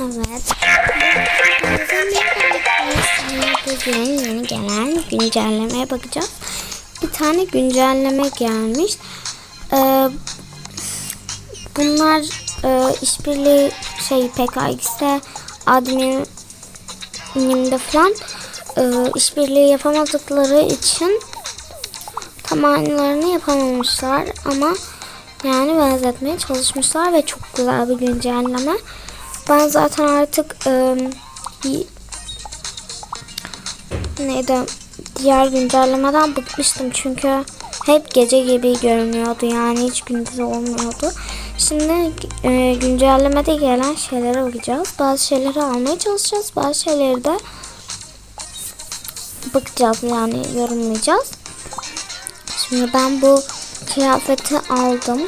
Evet. Bugün yeni gelen güncellemeye bakacağız. Bir tane güncelleme gelmiş. Ee, bunlar e, işbirliği şey PKX'de adminimde falan e, işbirliği yapamadıkları için tam aynılarını yapamamışlar ama yani benzetmeye çalışmışlar ve çok güzel bir güncelleme. Ben zaten artık e, neydi diğer güncellemeden bıkmıştım çünkü hep gece gibi görünüyordu yani hiç gündüz olmuyordu. Şimdi e, güncellemede gelen şeylere bakacağız. Bazı şeyleri almaya çalışacağız. Bazı şeyleri de bakacağız yani yorumlayacağız. Şimdi ben bu kıyafeti aldım.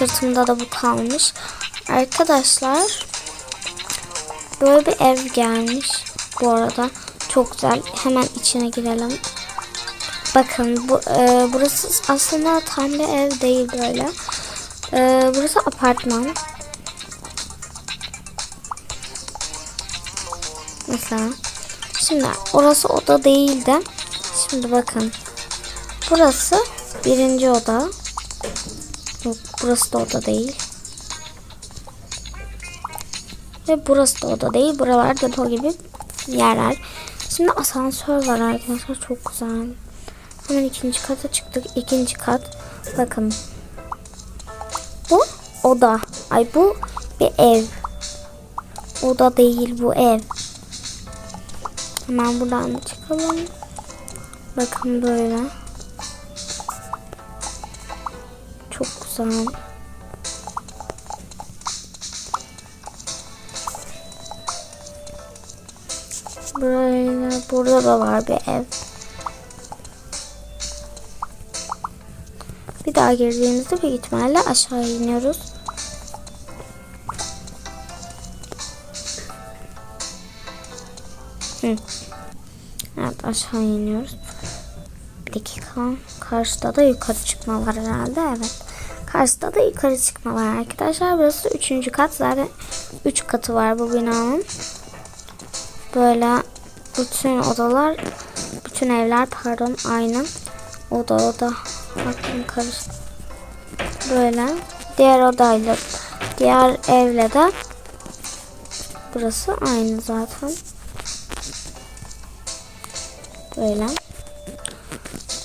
Sırtımda da bu kalmış. Arkadaşlar böyle bir ev gelmiş. Bu arada çok güzel. Hemen içine girelim. Bakın bu e, burası aslında tam bir ev değil böyle. E, burası apartman. Mesela. Şimdi orası oda değil de. Şimdi bakın. Burası birinci oda. Burası da oda değil. Ve burası da oda değil. Buralar depo gibi yerler. Şimdi asansör var arkadaşlar. Çok güzel. Hemen ikinci kata çıktık. İkinci kat. Bakın. Bu oda. Ay bu bir ev. Oda değil bu ev. Hemen buradan da çıkalım. Bakın böyle. Çok güzel. Böyle burada da var bir ev. Bir daha girdiğimizde büyük ihtimalle aşağı iniyoruz. Evet aşağı iniyoruz. Bir dakika. Karşıda da yukarı çıkma var herhalde. Evet. Karşıda da yukarı çıkma var arkadaşlar. Burası üçüncü kat. Zaten üç katı var bu binanın. Böyle bütün odalar, bütün evler pardon aynı. Oda oda. Aklım karıştı. Böyle. Diğer odayla, diğer evle de burası aynı zaten. Böyle.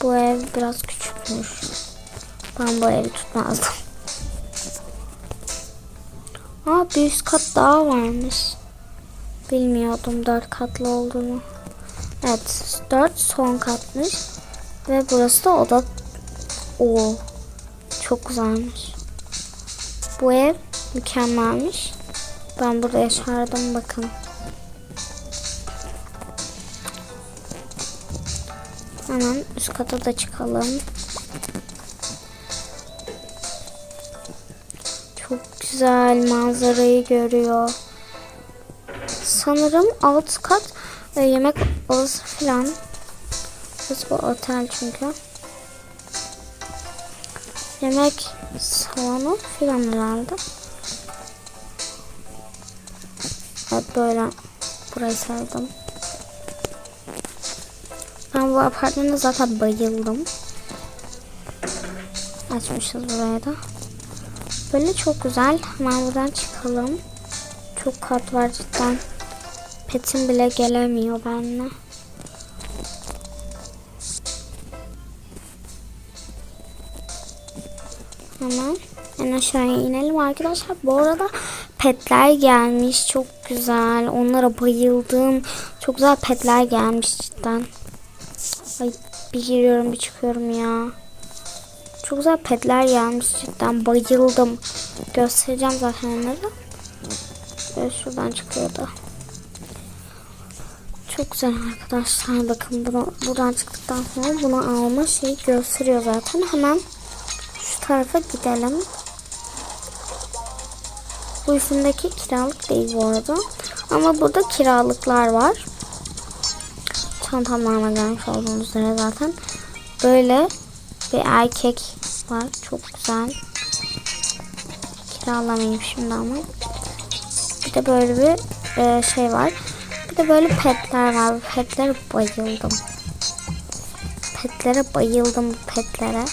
Bu ev biraz küçükmüş. Ben bu evi tutmazdım. Aa bir üst kat daha varmış. Bilmiyordum dört katlı olduğunu. Evet dört son katmış. Ve burası da oda. Oo, çok güzelmiş. Bu ev mükemmelmiş. Ben burada yaşardım bakın. Hemen üst kata da çıkalım. Güzel manzarayı görüyor. Sanırım alt kat e, yemek odası falan. Burası bu otel çünkü. Yemek salonu falan herhalde. Evet böyle burayı sevdim. Ben bu apartmana zaten bayıldım. Açmışız buraya da. Böyle çok güzel. Hemen buradan çıkalım. Çok kat var cidden. Petim bile gelemiyor benimle. Hemen en aşağıya inelim arkadaşlar. Bu arada petler gelmiş. Çok güzel. Onlara bayıldım. Çok güzel petler gelmiş cidden. Ay bir giriyorum bir çıkıyorum ya. Çok güzel petler gelmiş cidden. Bayıldım. Göstereceğim zaten onları. Böyle şuradan çıkıyordu. Çok güzel arkadaşlar. Bakın bunu buradan çıktıktan sonra bunu alma şeyi gösteriyor zaten. Hemen şu tarafa gidelim. Bu üstündeki kiralık değil bu arada. Ama burada kiralıklar var. Çantamlarına gelmiş olduğunuz üzere zaten. Böyle bir erkek var. Çok güzel. kiralamayayım şimdi ama. Bir de böyle bir e, şey var. Bir de böyle petler var. Petlere bayıldım. Petlere bayıldım bu petlere.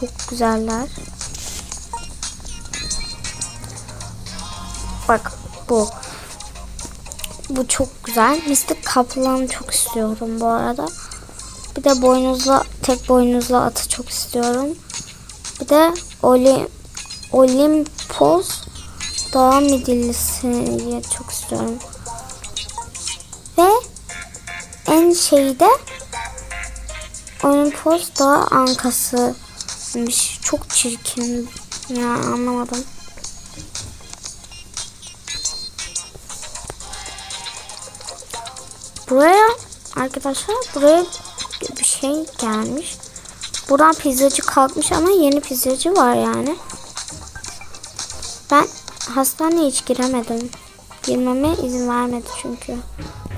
Çok güzeller. Bak bu. Bu çok güzel. Mystic kaplanı çok istiyorum bu arada. Bir de boynuzla tek boynuzlu atı çok istiyorum. Bir de Oli, Olimpos Dağ midillisini çok istiyorum. Ve en şeyi de Olimpos Dağ ankasıymış. Çok çirkin. Ya anlamadım. Buraya arkadaşlar buraya şey gelmiş. Buradan pizzacı kalkmış ama yeni pizzacı var yani. Ben hastaneye hiç giremedim. Girmeme izin vermedi çünkü.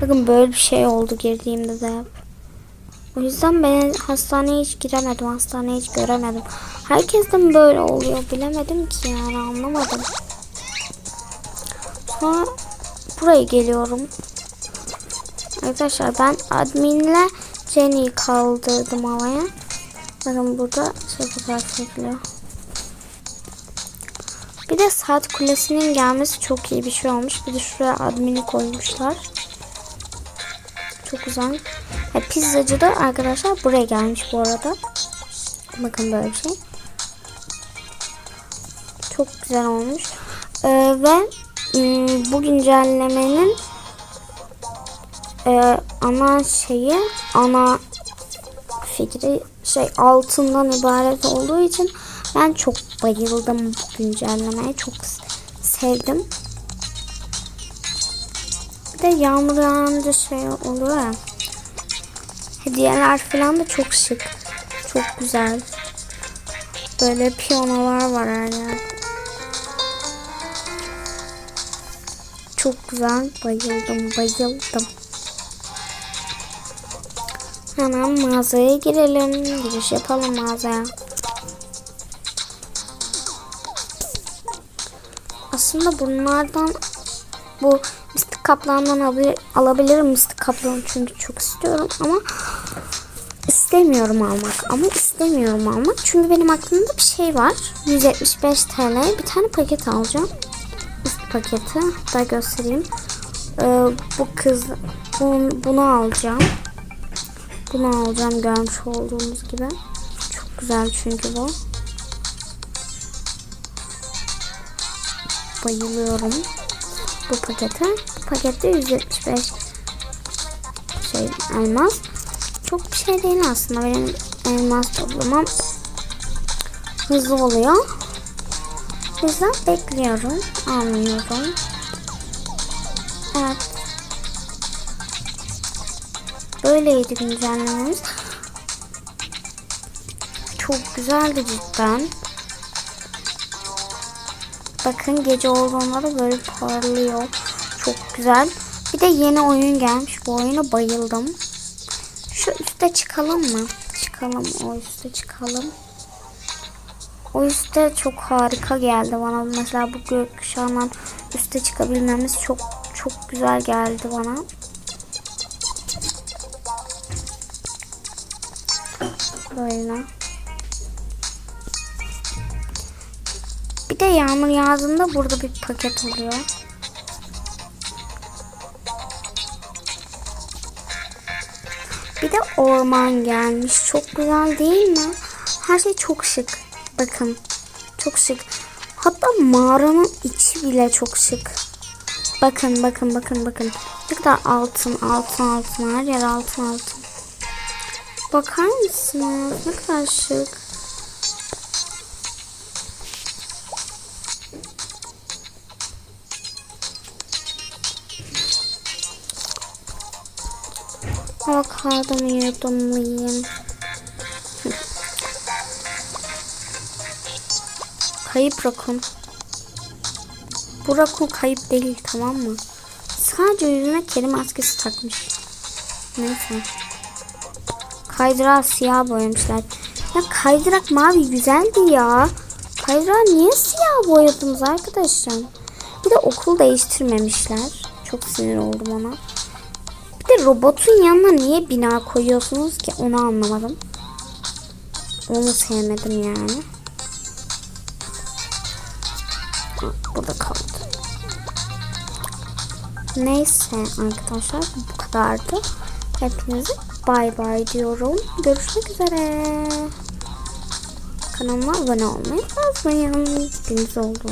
Bakın böyle bir şey oldu girdiğimde de. O yüzden ben hastaneye hiç giremedim. Hastaneye hiç göremedim. Herkes mi böyle oluyor bilemedim ki yani anlamadım. Sonra buraya geliyorum. Arkadaşlar ben adminle Jenny'yi kaldırdım havaya. Bakın burada şey fotoğraf çekiliyor. Bir de saat kulesinin gelmesi çok iyi bir şey olmuş. Bir de şuraya admini koymuşlar. Çok güzel. E, pizzacı da arkadaşlar buraya gelmiş bu arada. Bakın böyle bir şey. Çok güzel olmuş. E, ve m, bu güncellemenin e, ana şeyi ana fikri şey altından ibaret olduğu için ben çok bayıldım güncellemeye. Çok sevdim. Bir de yağmur yağınca şey oluyor ya. Hediyeler falan da çok şık. Çok güzel. Böyle piyanolar var her yerde. Çok güzel. Bayıldım, bayıldım. Hemen mağazaya girelim. Giriş yapalım mağazaya. Aslında bunlardan bu mistik kaplandan alabilir, alabilirim mistik kaplanı çünkü çok istiyorum ama istemiyorum almak. Ama istemiyorum almak çünkü benim aklımda bir şey var. 175 TL bir tane paket alacağım. Üst paketi. Da göstereyim. Ee, bu kız bunu, bunu alacağım bunu alacağım görmüş olduğunuz gibi çok güzel çünkü bu bayılıyorum bu pakete. Bu pakette 175 şey elmas. Çok bir şey değil aslında. Benim elmas toplamam hızlı oluyor. Yüzden bekliyorum. Almıyorum. Evet. Böyleydi güncellememiz. Çok güzeldi cidden. Bakın gece olduğunda da böyle parlıyor. Çok güzel. Bir de yeni oyun gelmiş. Bu oyuna bayıldım. Şu üste çıkalım mı? Çıkalım o üste çıkalım. O üste çok harika geldi bana. Mesela bu gökkuşağından üste çıkabilmemiz çok çok güzel geldi bana. Böyle. Bir de yağmur yağdığında burada bir paket oluyor. Bir de orman gelmiş. Çok güzel değil mi? Her şey çok şık. Bakın. Çok şık. Hatta mağaranın içi bile çok şık. Bakın bakın bakın bakın. Ne kadar altın altın altın. Her yer altın altın. Bakar mısınız? Ne kadar şık. Avokadımı yudumlayayım. kayıp rakun. Bu rakun kayıp değil tamam mı? Sadece yüzüne kedi maskesi takmış. Neyse. Kaydırağı siyah boyamışlar. Ya kaydırak mavi güzeldi ya. Kayra niye siyah boyadınız arkadaşlar? Bir de okul değiştirmemişler. Çok sinir oldum ona. Bir de robotun yanına niye bina koyuyorsunuz ki onu anlamadım. Onu sevmedim yani. Ha, Burada kaldı. Neyse arkadaşlar bu kadardı. Hepinize bay bay diyorum. Görüşmek üzere. Kanalıma abone olmayı unutmayın. Deniz oldu.